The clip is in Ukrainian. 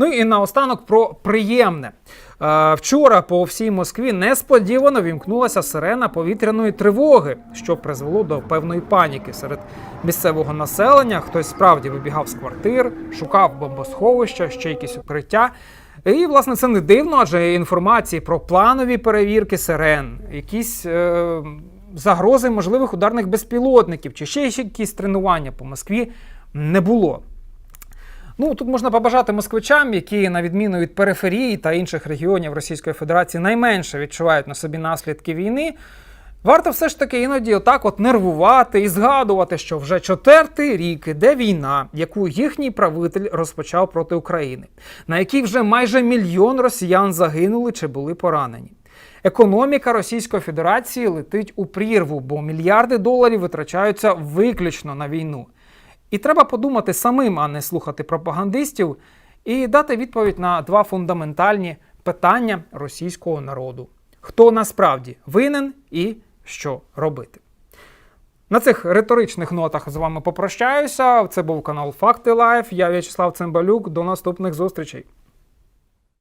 Ну і наостанок про приємне. Е, Вчора по всій Москві несподівано вімкнулася сирена повітряної тривоги, що призвело до певної паніки серед місцевого населення. Хтось справді вибігав з квартир, шукав бомбосховища, ще якісь укриття. І, власне, це не дивно, адже інформації про планові перевірки сирен, якісь е, загрози можливих ударних безпілотників чи ще якісь тренування по Москві не було. Ну, тут можна побажати москвичам, які, на відміну від периферії та інших регіонів Російської Федерації, найменше відчувають на собі наслідки війни. Варто все ж таки іноді отак от нервувати і згадувати, що вже четвертий рік іде війна, яку їхній правитель розпочав проти України, на якій вже майже мільйон росіян загинули чи були поранені. Економіка Російської Федерації летить у прірву, бо мільярди доларів витрачаються виключно на війну. І треба подумати самим, а не слухати пропагандистів, і дати відповідь на два фундаментальні питання російського народу: хто насправді винен і що робити. На цих риторичних нотах з вами попрощаюся. Це був канал Факти Лайф. Я В'ячеслав Цимбалюк. До наступних зустрічей.